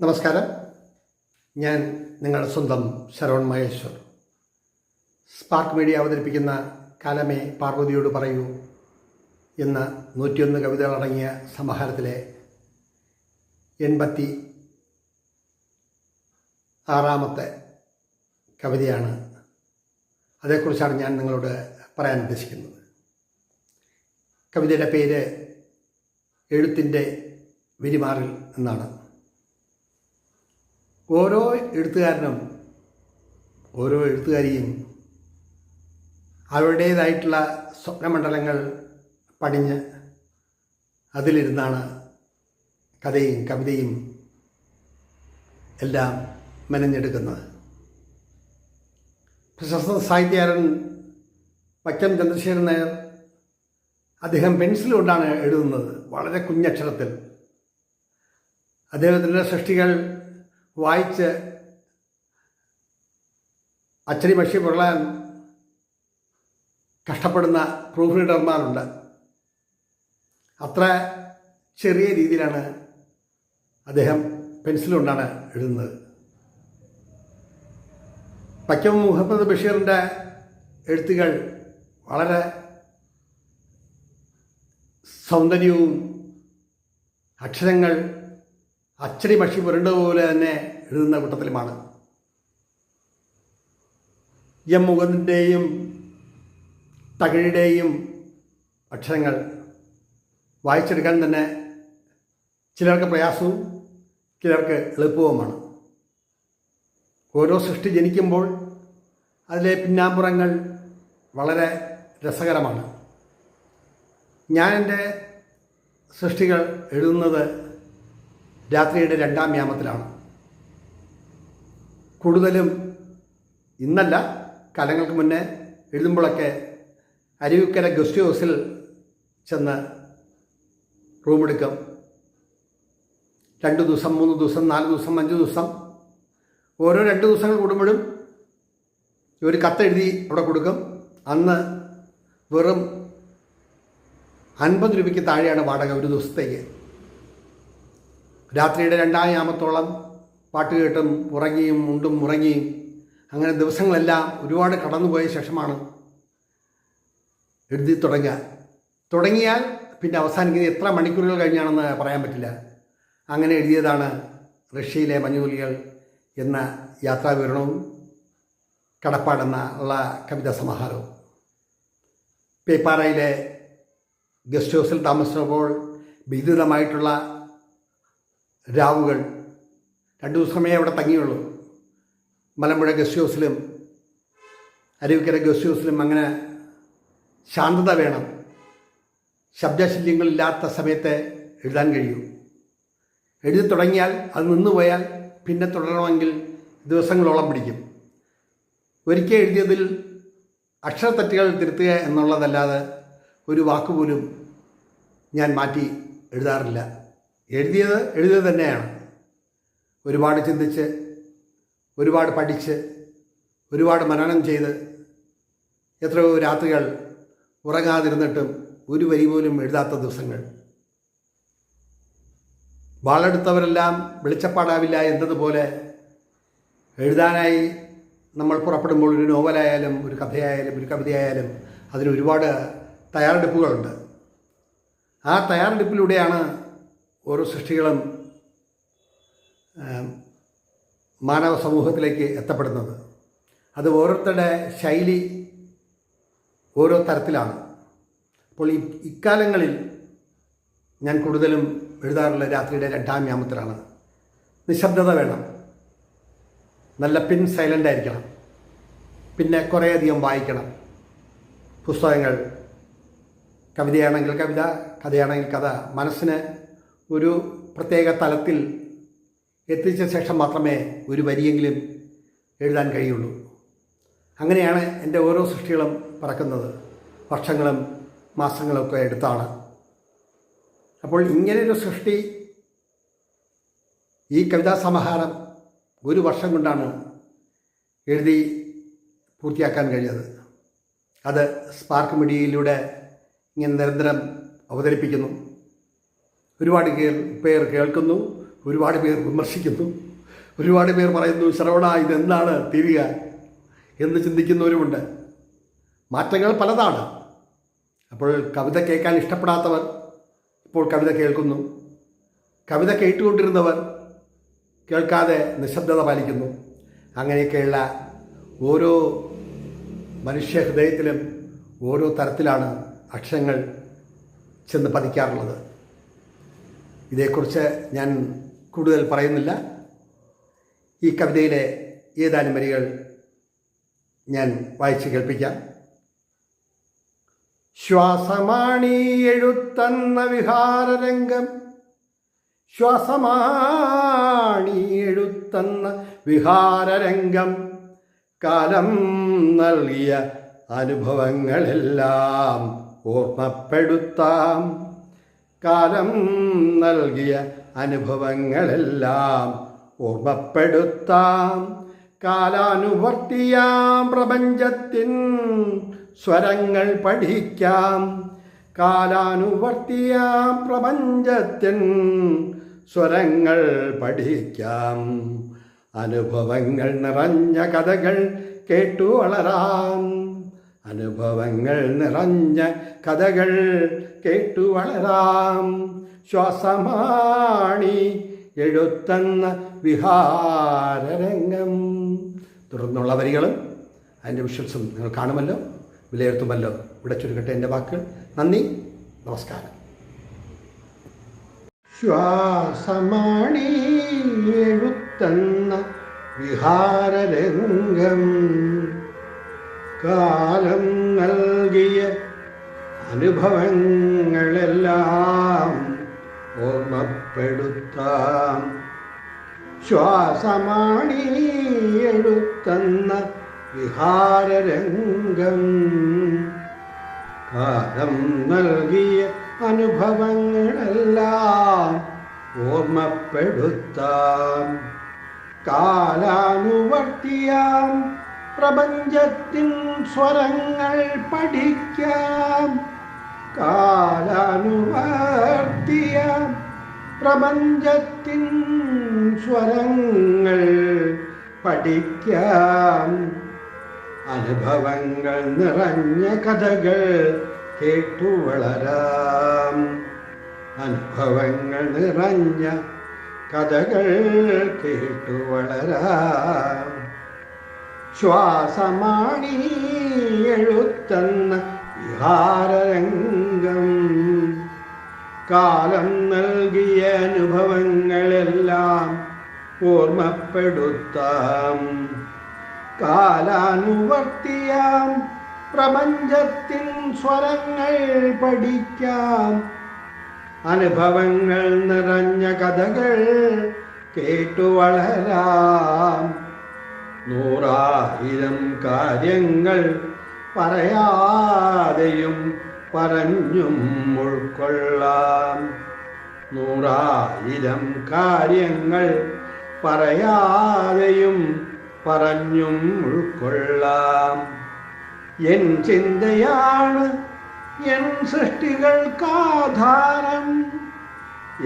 നമസ്കാരം. ഞാൻ നിങ്ങളുടെ സ്വന്തം ശരവൺ മഹേശ്വർ. സ്പാർക്ക് മീഡിയ അവതരിപ്പിക്കുന്ന കാലമേ പാർവതിയോട് പറയൂ എന്ന നൂറ്റിയൊന്ന് കവിതകളടങ്ങിയ സമാഹാരത്തിലെ എൺപത്തി ആറാമത്തെ കവിതയാണ്. അതേക്കുറിച്ചാണ് ഞാൻ നിങ്ങളോട് പറയാൻ ഉദ്ദേശിക്കുന്നത്. കവിതയുടെ പേര് എഴുത്തിന്റെ വിരിമാറിൽ എന്നാണ്. ഓരോ എഴുത്തുകാരനും ഓരോ എഴുത്തുകാരിയും അവരുടേതായിട്ടുള്ള സ്വപ്നമണ്ഡലങ്ങൾ പണിഞ്ഞ് അതിലിരുന്നാണ് കഥയും കവിതയും എല്ലാം മെനഞ്ഞെടുക്കുന്നത്. പ്രശസ്ത സാഹിത്യകാരൻ വക്കം ചന്ദ്രശേഖരൻ നായർ അദ്ദേഹം പെൻസിൽ കൊണ്ടാണ് എഴുതുന്നത് വളരെ കുഞ്ഞക്ഷരത്തിൽ. അദ്ദേഹത്തിന്റെ സൃഷ്ടികൾ വായിച്ച് അച്ചടി മഷി പൊള്ളാൻ കഷ്ടപ്പെടുന്ന പ്രൂഫ് റീഡർമാരുണ്ട് അത്ര ചെറിയ രീതിയിലാണ് അദ്ദേഹം പെൻസിൽ കൊണ്ടാണ് എഴുതുന്നത്. പക്കം മുഹമ്മദ് ബഷീറിന്റെ എഴുത്തുകൾ വളരെ സൗന്ദര്യവും അക്ഷരങ്ങൾ അച്ചടി മഷി പുരണ്ടതുപോലെ തന്നെ എഴുതുന്ന കൂട്ടത്തിലുമാണ്. എം മുകുന്ദന്റെയും തകഴിയുടെയും അക്ഷരങ്ങൾ വായിച്ചെടുക്കാൻ തന്നെ ചിലർക്ക് പ്രയാസവും ചിലർക്ക് എളുപ്പവുമാണ്. ഓരോ സൃഷ്ടി ജനിക്കുമ്പോൾ അതിലെ പിന്നാമ്പുറങ്ങൾ വളരെ രസകരമാണ്. ഞാൻ എന്റെ സൃഷ്ടികൾ എഴുതുന്നത് രാത്രിയുടെ രണ്ടാം യാമത്തിലാണ് കൂടുതലും ഇന്നല്ല കാലങ്ങൾക്ക് മുന്നേ എഴുതുമ്പോഴൊക്കെ അരുവിക്കര ഗസ്റ്റ് ഹൗസിൽ ചെന്ന് റൂമെടുക്കും രണ്ട് ദിവസം മൂന്ന് ദിവസം നാല് ദിവസം അഞ്ച് ദിവസം. ഓരോ രണ്ട് ദിവസങ്ങൾ കൂടുമ്പോഴും ഒരു കത്തെഴുതി അവിടെ കൊടുക്കും. അന്ന് വെറും അൻപത് രൂപയ്ക്ക് താഴെയാണ് വാടക ഒരു ദിവസത്തേക്ക്. രാത്രിയുടെ രണ്ടാം യാമത്തോളം പാട്ട് കേട്ടും ഉറങ്ങിയും ഉണ്ടും ഉറങ്ങിയും അങ്ങനെ ദിവസങ്ങളെല്ലാം ഒരുപാട് കടന്നുപോയ ശേഷമാണ് എഴുതി തുടങ്ങുക. തുടങ്ങിയാൽ പിന്നെ അവസാനിക്കുന്നത് എത്ര മണിക്കൂറുകൾ കഴിഞ്ഞാണെന്ന് പറയാൻ പറ്റില്ല. അങ്ങനെ എഴുതിയതാണ് റഷ്യയിലെ മഞ്ഞുലികൾ എന്ന യാത്രാവിവരണവും കടപ്പാടെന്ന ഉള്ള കവിതാ സമാഹാരവും. പേപ്പാറയിലെ ഗസ്റ്റ് ഹൗസിൽ താമസിച്ചപ്പോൾ വിദ്യുതമായിട്ടുള്ള രാവുകൾ. രണ്ടു ദിവസമേ അവിടെ തങ്ങിയുള്ളൂ. മലമ്പുഴ ഗസ്റ്റ് ഹൗസിലും അരുവിക്കര ഗസ്റ്റ് ഹൗസിലും അങ്ങനെ ശാന്തത വേണം. ശബ്ദശല്യങ്ങളില്ലാത്ത സമയത്തെ എഴുതാൻ കഴിയൂ. എഴുതി തുടങ്ങിയാൽ അത് നിന്നുപോയാൽ പിന്നെ തുടരണമെങ്കിൽ ദിവസങ്ങളോളം പിടിക്കും. ഒരിക്കൽ എഴുതിയതിൽ അക്ഷരത്തെറ്റുകൾ തിരുത്തുക എന്നുള്ളതല്ലാതെ ഒരു വാക്കുപോലും ഞാൻ മാറ്റി എഴുതാറില്ല. എഴുതിയത് എഴുതിയത് തന്നെയാണ്. ഒരുപാട് ചിന്തിച്ച് ഒരുപാട് പഠിച്ച് ഒരുപാട് മനനം ചെയ്ത് എത്രയോ രാത്രികൾ ഉറങ്ങാതിരുന്നിട്ടും ഒരു വരി പോലും എഴുതാത്ത ദിവസങ്ങൾ. വാളെടുത്തവരെല്ലാം വെളിച്ചപ്പാടാവില്ല എന്നതുപോലെ എഴുതാനായി നമ്മൾ പുറപ്പെടുമ്പോൾ ഒരു നോവലായാലും ഒരു കഥയായാലും ഒരു കവിതയായാലും അതിന് ഒരുപാട് തയ്യാറെടുപ്പുകളുണ്ട്. ആ തയ്യാറെടുപ്പിലൂടെയാണ് ഓരോ സൃഷ്ടികളും മാനവ സമൂഹത്തിലേക്ക് എത്തപ്പെടുന്നത്. അത് ഓരോരുത്തരുടെ ശൈലി ഓരോ തരത്തിലാണ്. അപ്പോൾ ഈ ഇക്കാലങ്ങളിൽ ഞാൻ കൂടുതലും എഴുതാറുള്ള രാത്രിയുടെ രണ്ടാം യാമത്തിലാണ് നിശബ്ദത വേണം. നല്ല പിൻ സൈലന്റ് ആയിരിക്കണം. പിന്നെ കുറേയധികം വായിക്കണം. പുസ്തകങ്ങൾ കവിതയാണെങ്കിൽ കവിത കഥയാണെങ്കിൽ കഥ മനസ്സിന് ഒരു പ്രത്യേക തലത്തിൽ എത്തിച്ച ശേഷം മാത്രമേ ഒരു വരിയെങ്കിലും എഴുതാൻ കഴിയുള്ളൂ. അങ്ങനെയാണ് എന്റെ ഓരോ സൃഷ്ടികളും പറക്കുന്നത്. വർഷങ്ങളും മാസങ്ങളൊക്കെ എടുത്താണ്. അപ്പോൾ ഇങ്ങനെയൊരു സൃഷ്ടി ഈ കവിതാ സമാഹാരം ഒരു വർഷം കൊണ്ടാണ് എഴുതി പൂർത്തിയാക്കാൻ കഴിഞ്ഞത്. അത് സ്പാർക്ക് മീഡിയയിലൂടെ ഇങ്ങനെ നിരന്തരം അവതരിപ്പിക്കുന്നു. ഒരുപാട് പേർ കേൾക്കുന്നു ഒരുപാട് പേർ വിമർശിക്കുന്നു ഒരുപാട് പേർ പറയുന്നു ശ്രവണ ഇതെന്താണ് തിരിക? എന്ന് ചിന്തിക്കുന്നവരുമുണ്ട്. മാറ്റങ്ങൾ പലതാണ്. അപ്പോൾ കവിത കേൾക്കാൻ ഇഷ്ടപ്പെടാത്തവർ ഇപ്പോൾ കവിത കേൾക്കുന്നു. കവിത കേട്ടുകൊണ്ടിരുന്നവർ കേൾക്കാതെ നിശബ്ദത പാലിക്കുന്നു. അങ്ങനെയൊക്കെയുള്ള ഓരോ മനുഷ്യ ഹൃദയത്തിലും ഓരോ തരത്തിലാണ് അക്ഷരങ്ങൾ ചെന്ന് പതിക്കാറുള്ളത്. ഇതേക്കുറിച്ച് ഞാൻ കൂടുതൽ പറയുന്നില്ല. ഈ കവിതയിലെ ഏതാനും വരികൾ ഞാൻ വായിച്ച് കേൾപ്പിക്കാം. ശ്വാസമാണി എഴുത്തന്ന വിഹാരരംഗം. ശ്വാസമാണി എഴുത്തന്ന വിഹാരരംഗം. കാലം നൽകിയ അനുഭവങ്ങളെല്ലാം ഓർമ്മപ്പെടുത്താം. കാലം നൽകിയ അനുഭവങ്ങളെല്ലാം ഓർമ്മപ്പെടുത്താം. കാലാനുവർത്തിയാം പ്രപഞ്ചത്തിൻ സ്വരങ്ങൾ പഠിക്കാം. കാലാനുവർത്തിയാം പ്രപഞ്ചത്തിൻ സ്വരങ്ങൾ പഠിക്കാം. അനുഭവങ്ങൾ നിറഞ്ഞ കഥകൾ കേട്ടു വളരാം. അനുഭവങ്ങൾ നിറഞ്ഞ കഥകൾ കേട്ടു വളരാം. ശ്വാസമാണി എഴുത്തെന്ന വിഹാരരംഗം. തുടർന്നുള്ള വരികളും അതിന്റെ വിഷ്വൽസും നിങ്ങൾ കാണുമല്ലോ വിലയിരുത്തുമല്ലോ. ഇവിടെ ചുരുക്കട്ടെ എന്റെ വാക്കുകൾ. നന്ദി നമസ്കാരം. ശ്വാസമാണി എഴുത്തുന്ന വിഹാരരംഗം. കാലം നൽകിയ അനുഭവങ്ങളെല്ലാം ഓർമ്മപ്പെടുത്താം. ശ്വാസമാണി എഴുത്തുന്ന വിഹാരരംഗം. കാലം നൽകിയ അനുഭവങ്ങളെല്ലാം ഓർമ്മപ്പെടുത്താം. കാലാനുവർത്തിയാം പ്രപഞ്ചത്തിൻ സ്വരങ്ങൾ പഠിക്കാം. കാലാനുവർത്തിയ പ്രപഞ്ചത്തിൻ സ്വരങ്ങൾ പഠിക്കാം. അനുഭവങ്ങൾ നിറഞ്ഞ കഥകൾ കേട്ടു വളരാം. അനുഭവങ്ങൾ നിറഞ്ഞ കഥകൾ കേട്ടു വളരാം. ശ്വാസമാണി എഴുത്തന്ന വിഹാരരംഗം. കാലം നൽകിയ അനുഭവങ്ങളെല്ലാം ഓർമ്മപ്പെടുത്താം. കാലാനുവർത്തിയാം. പ്രപഞ്ചത്തിൻ സ്വരങ്ങൾ പഠിക്കാം. അനുഭവങ്ങൾ നിറഞ്ഞ കഥകൾ കേട്ടു വളരാം. നൂറായിരം കാര്യങ്ങൾ പറയാതെയും പറഞ്ഞും ഉൾക്കൊള്ളാം. നൂറായിരം കാര്യങ്ങൾ പറയാതെയും പറഞ്ഞും ഉൾക്കൊള്ളാം. എൻ ചിന്തയാണ് എൻ സൃഷ്ടികൾക്കാധാരം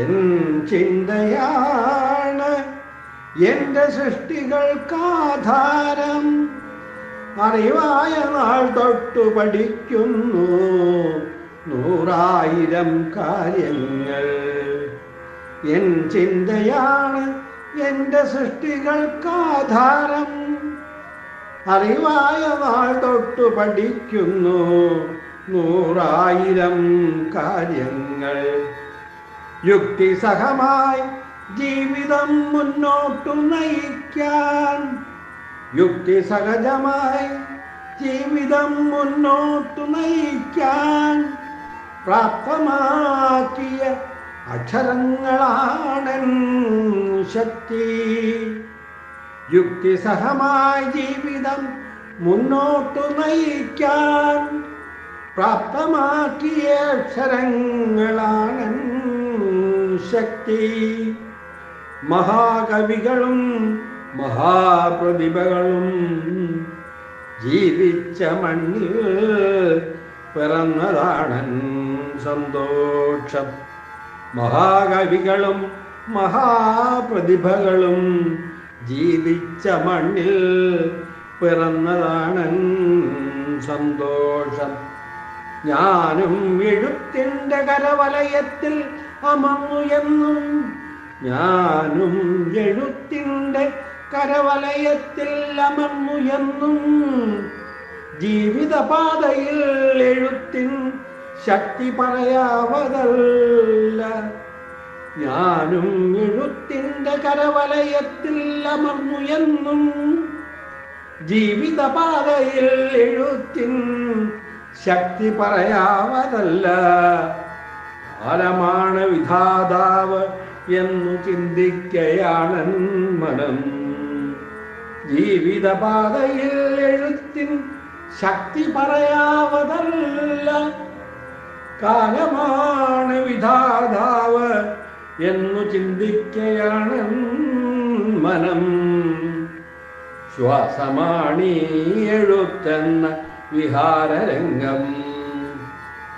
എൻ ചിന്തയാണ് എന്റെ സൃഷ്ടികൾക്കാധാരം അറിവായ നാൾ തൊട്ടു പഠിക്കുന്നു. നൂറായിരം കാര്യങ്ങൾ. എൻ ചിന്തയാണ് എന്റെ സൃഷ്ടികൾക്കാധാരം. അറിവായ നാൾ തൊട്ടു പഠിക്കുന്നു. നൂറായിരം കാര്യങ്ങൾ. യുക്തിസഹമായി ജീവിതം മുന്നോട്ടു നയിക്കാൻ. യുക്തിസഹജമായി ജീവിതം മുന്നോട്ടു നയിക്കാൻ പ്രാപ്തമാക്കിയ അക്ഷരങ്ങളാണ് ശക്തി. യുക്തിസഹമായ ജീവിതം മുന്നോട്ടു നയിക്കാൻ പ്രാപ്തമാക്കിയ അക്ഷരങ്ങളാണ് ശക്തി. മഹാകവികളും മഹാപ്രതിഭകളും ജീവിച്ച മണ്ണിൽ പിറന്നതാണൻ സന്തോഷം. മഹാകവികളും മഹാപ്രതിഭകളും ജീവിച്ച മണ്ണിൽ പിറന്നതാണൻ സന്തോഷം. ഞാനും എഴുത്തിന്റെ കരവലയത്തിൽ അമർന്നു എന്നും ഞാനും എഴുത്തിന്റെ കരവലയത്തിൽ അമർന്നു എന്നും ജീവിതപാതയിൽ എഴുത്തിൻ ശക്തി പറയാവതല്ല. ഞാനും എഴുത്തിന്റെ കരവലയത്തിൽ അമർന്നു എന്നും ജീവിതപാതയിൽ എഴുത്തിൻ ശക്തി പറയാവതല്ല. കാലമാണ് വിധാതാവ് എന്നു ചിന്തിക്കയാണൻ മനം. ജീവിതപാതയിൽ എഴുത്തിൻ ശക്തി പറയാവതല്ല. കാലമാണ് വിധാതാവ് എന്നു ചിന്തിക്കയാണ് മനം. ശ്വാസമാണീ എഴുത്തെന്ന വിഹാരരംഗം.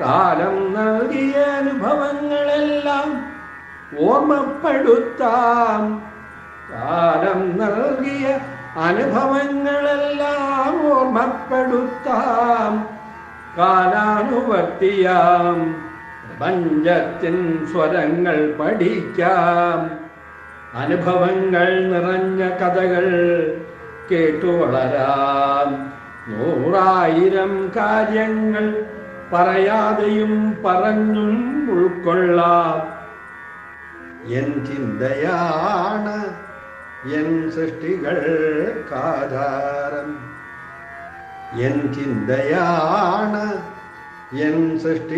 കാലം നൽകിയ അനുഭവങ്ങളെല്ലാം ഓർമ്മപ്പെടുത്താം. കാലം നൽകിയ അനുഭവങ്ങളെല്ലാം ഓർമ്മപ്പെടുത്താം. കാലാനുവർത്തിയാം. പ്രപഞ്ചത്തിൻ സ്വരങ്ങൾ പഠിക്കാം. അനുഭവങ്ങൾ നിറഞ്ഞ കഥകൾ കേട്ടു വളരാം. നൂറായിരം കാര്യങ്ങൾ പറയാതെയും പറഞ്ഞും ഉൾക്കൊള്ളാം. എൻ ചിന്തയാണ് എൻ സൃഷ്ടികൾക്കാധാരം എൻ ചിന്തയാണ് എൻ സൃഷ്ടികൾക്കാധാരം